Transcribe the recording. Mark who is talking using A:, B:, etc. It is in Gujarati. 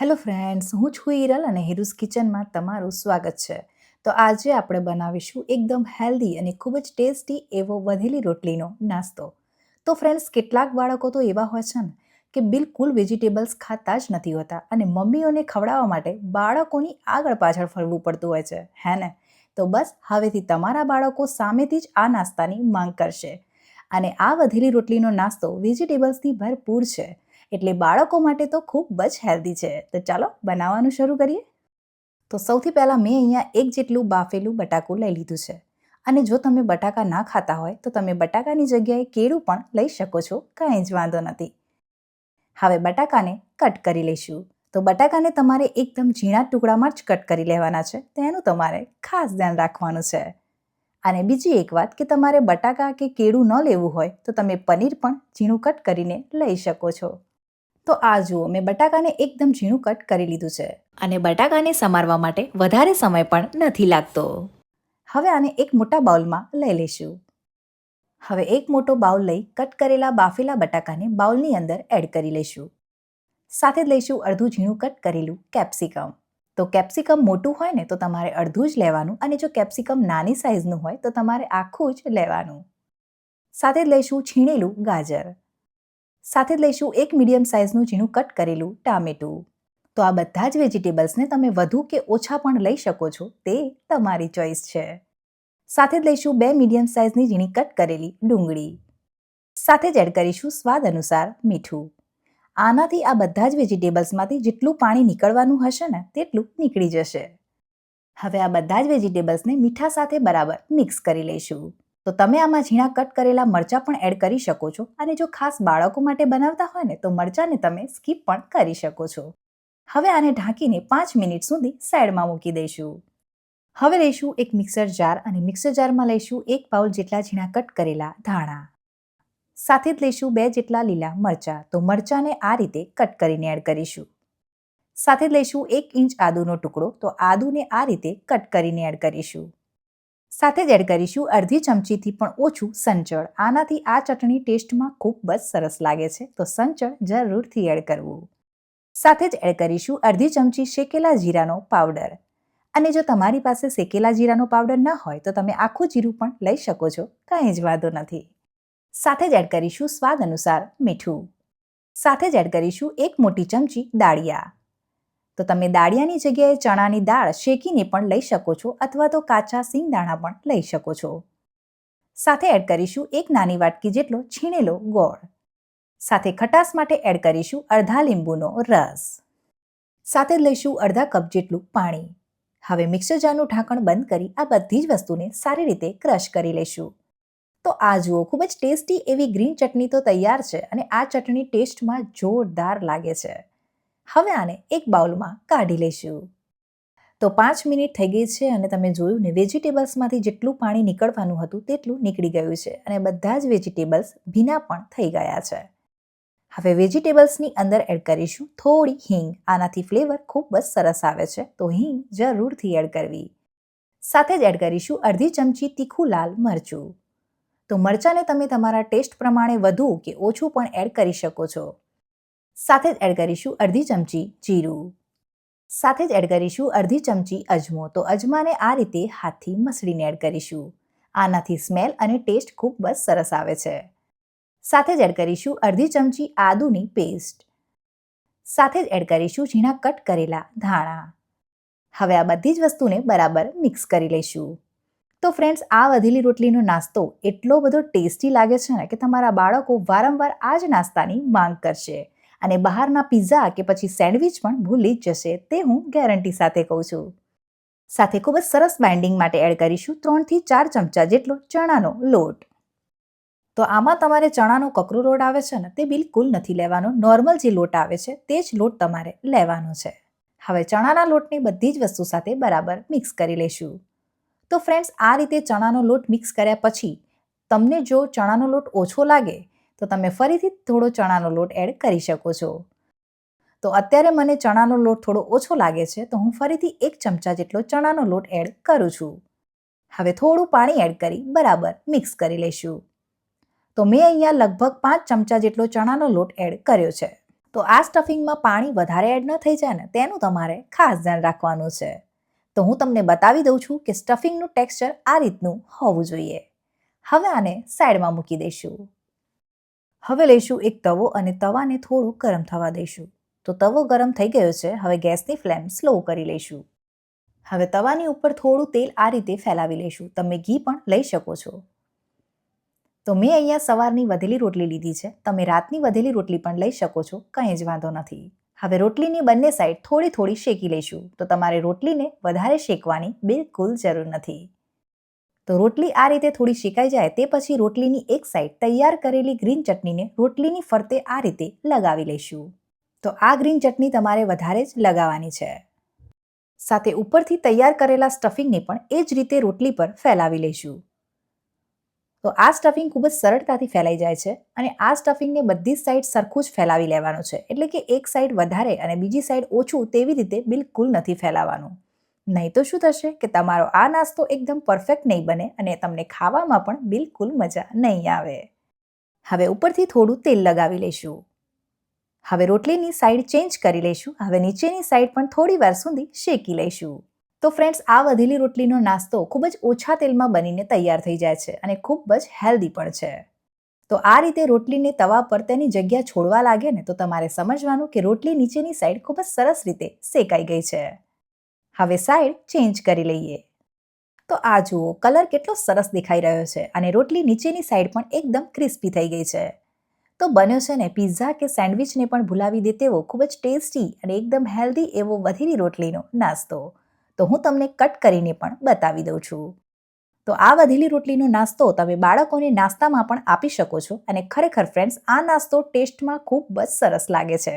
A: હેલો ફ્રેન્ડ્સ, હું છું હિરલ અને હિરુસ કિચનમાં તમારું સ્વાગત છે. તો આજે આપણે બનાવીશું એકદમ હેલ્ધી અને ખૂબ જ ટેસ્ટી એવો વધેલી રોટલીનો નાસ્તો. તો ફ્રેન્ડ્સ, કેટલાક બાળકો તો એવા હોય છે ને કે બિલકુલ વેજીટેબલ્સ ખાતા જ નથી હોતા અને મમ્મીઓને ખવડાવવા માટે બાળકોની આગળ પાછળ ફરવું પડતું હોય છે, હે ને? તો બસ, હવેથી તમારા બાળકો સામેથી જ આ નાસ્તાની માંગ કરશે. અને આ વધેલી રોટલીનો નાસ્તો વેજીટેબલ્સથી ભરપૂર છે. એટલે બાળકો માટે તો ખૂબ જ હેલ્ધી છે. તો ચાલો બનાવવાનું શરૂ કરીએ. તો સૌથી પહેલાં મેં અહીંયા એક જેટલું બાફેલું બટાકું લઈ લીધું છે. અને જો તમે બટાકા ના ખાતા હોય, તો તમે બટાકાની જગ્યાએ કેળું પણ લઈ શકો છો, કાંઈ જ વાંધો નથી. હવે બટાકાને કટ કરી લઈશું. તો બટાકાને તમારે એકદમ ઝીણા ટુકડામાં જ કટ કરી લેવાના છે. તેનું તમારે ખાસ ધ્યાન રાખવાનું છે. અને બીજી એક વાત કે તમારે બટાકા કે કેળું ન લેવું હોય, તો તમે પનીર પણ ઝીણું કટ કરીને લઈ શકો છો. તો આ જુઓ મેં બટાકાને એકદમ ઝીણું કટ કરી લીધું છે. અને બટાકાને સમારવા માટે વધારે સમય પણ નથી લાગતો. હવે આને એક મોટા બાઉલમાં લઈ લઈશું. હવે એક મોટો બાઉલ લઈ કટ કરેલા બાફેલા બટાકાને બાઉલની અંદર એડ કરી લઈશું. સાથે જ લઈશું અડધું ઝીણું કટ કરેલું કેપ્સિકમ. તો કેપ્સિકમ મોટું હોય ને તો તમારે અડધું જ લેવાનું અને જો કેપ્સિકમ નાની સાઇઝનું હોય તો તમારે આખું જ લેવાનું. સાથે જ લઈશું છીણેલું ગાજર. સાથે લઈશું એક મીડિયમ સાઇઝનું ઝીણું કટ કરેલું ટામેટું. તો આ બધા જ વેજીટેબલ્સને તમે વધુ કે ઓછા પણ લઈ શકો છો, તે તમારી ચોઈસ છે. સાથે જ લઈશું બે મીડિયમ સાઇઝની ઝીણી કટ કરેલી ડુંગળી. સાથે જ એડ કરીશું સ્વાદ અનુસાર મીઠું. આનાથી આ બધા જ વેજીટેબલ્સમાંથી જેટલું પાણી નીકળવાનું હશે ને, તેટલું નીકળી જશે. હવે આ બધા જ વેજીટેબલ્સને મીઠા સાથે બરાબર મિક્સ કરી લઈશું. તો તમે આમાં ઝીણા કટ કરેલા મરચાં પણ એડ કરી શકો છો અને જો ખાસ બાળકો માટે બનાવતા હોય ને, તો મરચાંને તમે સ્કીપ પણ કરી શકો છો. હવે આને ઢાંકીને પાંચ મિનિટ સુધી સાઈડમાં મૂકી દઈશું. હવે લઈશું એક મિક્સર જાર અને મિક્સર જારમાં લઈશું એક બાઉલ જેટલા ઝીણા કટ કરેલા ધાણા. સાથે જ લઈશું બે જેટલા લીલા મરચાં. તો મરચાંને આ રીતે કટ કરીને એડ કરીશું. સાથે જ લઈશું એક ઇંચ આદુનો ટુકડો. તો આદુને આ રીતે કટ કરીને એડ કરીશું. સાથે જ એડ કરીશું અડધી ચમચીથી પણ ઓછું સંચળ. આનાથી આ ચટણી ટેસ્ટમાં ખૂબ જ સરસ લાગે છે, તો સંચળ જરૂરથી એડ કરવું. સાથે જ એડ કરીશું અડધી ચમચી શેકેલા જીરાનો પાવડર. અને જો તમારી પાસે શેકેલા જીરાનો પાવડર ન હોય, તો તમે આખું જીરું પણ લઈ શકો છો, કાંઈ જ વાંધો નથી. સાથે જ એડ કરીશું સ્વાદ અનુસાર મીઠું. સાથે જ એડ કરીશું એક મોટી ચમચી દાળિયા. તો તમે દાળિયાની જગ્યાએ ચણાની દાળ શેકીને પણ લઈ શકો છો અથવા તો કાચા સિંગદાણા પણ લઈ શકો છો. સાથે એડ કરીશું એક નાની વાટકી જેટલો છીણેલો ગોળ. સાથે ખટાશ માટે એડ કરીશું અડધા લીંબુનો રસ. સાથે લઈશું અડધા કપ જેટલું પાણી. હવે મિક્સર જારનું ઢાંકણ બંધ કરી આ બધી જ વસ્તુને સારી રીતે ક્રશ કરી લઈશું. તો આ જુઓ, ખૂબ જ ટેસ્ટી એવી ગ્રીન ચટણી તો તૈયાર છે અને આ ચટણી ટેસ્ટમાં જોરદાર લાગે છે. હવે આને એક બાઉલમાં કાઢી લઈશું તો પાંચ મિનિટ થઈ ગઈ છે અને તમે જોયું ને વેજીટેબલ્સમાંથી જેટલું પાણી નીકળવાનું હતું તેટલું નીકળી ગયું છે અને બધા જ વેજીટેબલ્સ ભીના પણ થઈ ગયા છે. હવે વેજીટેબલ્સની અંદર એડ કરીશું થોડી હિંગ. આનાથી ફ્લેવર ખૂબ જ સરસ આવે છે, તો હિંગ જરૂરથી એડ કરવી. સાથે જ એડ કરીશું અડધી ચમચી તીખું લાલ મરચું. તો મરચાંને તમે તમારા ટેસ્ટ પ્રમાણે વધુ કે ઓછું પણ એડ કરી શકો છો. સાથે જ એડ કરીશું અડધી ચમચી જીરું. સાથે જ એડ કરીશું અડધી ચમચી અજમો. તો અજમાને આ રીતે હાથથી મસળીને એડ કરીશું. આનાથી સ્મેલ અને ટેસ્ટ ખૂબ જ સરસ આવે છે. સાથે જ એડ કરીશું અડધી ચમચી આદુની પેસ્ટ. સાથે જ એડ કરીશું ઝીણા કટ કરેલા ધાણા. હવે આ બધી જ વસ્તુને બરાબર મિક્સ કરી લઈશું. તો ફ્રેન્ડ્સ, આ વધેલી રોટલીનો નાસ્તો એટલો બધો ટેસ્ટી લાગે છે ને કે તમારા બાળકો વારંવાર આ જ નાસ્તાની માંગ કરશે. અને બહારના પિઝા કે પછી સેન્ડવિચ પણ ભૂલી જ જશે, તે હું ગેરંટી સાથે કહું છું. સાથે ખૂબ જ સરસ બાઇન્ડિંગ માટે એડ કરીશું ત્રણથી ચાર ચમચા જેટલો ચણાનો લોટ. તો આમાં તમારે ચણાનો કકરો લોટ આવે છે ને, તે બિલકુલ નથી લેવાનો. નોર્મલ જે લોટ આવે છે, તે જ લોટ તમારે લેવાનો છે. હવે ચણાના લોટની બધી જ વસ્તુ સાથે બરાબર મિક્સ કરી લઈશું તો ફ્રેન્ડ્સ આ રીતે ચણાનો લોટ મિક્સ કર્યા પછી, તમને જો ચણાનો લોટ ઓછો લાગે તો તમે ફરીથી થોડો ચણાનો લોટ એડ કરી શકો છો. તો અત્યારે મને ચણાનો લોટ થોડો ઓછો લાગે છે, તો હું ફરીથી એક ચમચા જેટલો ચણાનો લોટ એડ કરું છું. હવે થોડું પાણી એડ કરી બરાબર મિક્સ કરી લઈશું. તો મેં અહીંયા લગભગ પાંચ ચમચા જેટલો ચણાનો લોટ એડ કર્યો છે. તો આ સ્ટફિંગમાં પાણી વધારે એડ ન થઈ જાય ને, તેનું તમારે ખાસ ધ્યાન રાખવાનું છે. તો હું તમને બતાવી દઉં છું કે સ્ટફિંગનું ટેક્સચર આ રીતનું હોવું જોઈએ. હવે આને સાઈડમાં મૂકી દઈશું. હવે લઈશું એક તવો અને તવાને થોડું ગરમ થવા દઈશું. તો તવો ગરમ થઈ ગયો છે, હવે ગેસની ફ્લેમ સ્લો કરી લઈશું. હવે તવાની ઉપર થોડું તેલ આ રીતે ફેલાવી લઈશું. તમે ઘી પણ લઈ શકો છો. તો મેં અહીંયા સવારની વધેલી રોટલી લીધી છે. તમે રાતની વધેલી રોટલી પણ લઈ શકો છો, કંઈ જ વાંધો નથી. હવે રોટલીની બંને સાઈડ થોડી થોડી શેકી લઈશું. તો તમારે રોટલીને વધારે શેકવાની બિલકુલ જરૂર નથી. તો રોટલી આ રીતે થોડી શેકાઈ જાય તે પછી રોટલીની એક સાઈડ તૈયાર કરેલી ગ્રીન ચટણીને રોટલીની ફરતે આ રીતે લગાવી લઈશું. તો આ ગ્રીન ચટણી તમારે વધારે જ લગાવવાની છે. સાથે ઉપરથી તૈયાર કરેલા સ્ટફિંગને પણ એ જ રીતે રોટલી પર ફેલાવી લઈશું. તો આ સ્ટફિંગ ખૂબ જ સરળતાથી ફેલાઈ જાય છે અને આ સ્ટફિંગને બધી સાઈડ સરખું જ ફેલાવી લેવાનું છે. એટલે કે એક સાઈડ વધારે અને બીજી સાઈડ ઓછું તેવી રીતે બિલકુલ નથી ફેલાવાનું. નહીં તો શું થશે કે તમારો આ નાસ્તો એકદમ પરફેક્ટ નહીં બને અને તમને ખાવામાં પણ બિલકુલ મજા નહીં આવે. હવે ઉપરથી થોડું તેલ લગાવી લઈશું. હવે રોટલીની સાઈડ ચેન્જ કરી લઈશું. હવે નીચેની સાઈડ પણ થોડી વાર સુધી શેકી લઈશું. તો ફ્રેન્ડ્સ આ વધેલી રોટલીનો નાસ્તો ખૂબ જ ઓછા તેલમાં બનીને તૈયાર થઈ જાય છે અને ખૂબ જ હેલ્ધી પણ છે. તો આ રીતે રોટલીને તવા પર તેની જગ્યા છોડવા લાગે ને તો તમારે સમજવાનું કે રોટલી નીચેની સાઈડ ખૂબ જ સરસ રીતે શેકાઈ ગઈ છે. હવે સાઈડ ચેન્જ કરી લઈએ. તો આ જુઓ કલર કેટલો સરસ દેખાઈ રહ્યો છે અને રોટલી નીચેની સાઈડ પણ એકદમ ક્રિસ્પી થઈ ગઈ છે. તો બન્યો છે ને પિઝા કે સેન્ડવિચને પણ ભૂલાવી દે તેવો ખૂબ જ ટેસ્ટી અને એકદમ હેલ્ધી એવો વધેલી રોટલીનો નાસ્તો. તો હું તમને કટ કરીને પણ બતાવી દઉં છું. તો આ વધેલી રોટલીનો નાસ્તો તમે બાળકોને નાસ્તામાં પણ આપી શકો છો અને ખરેખર ફ્રેન્ડ્સ આ નાસ્તો ટેસ્ટમાં ખૂબ જ સરસ લાગે છે.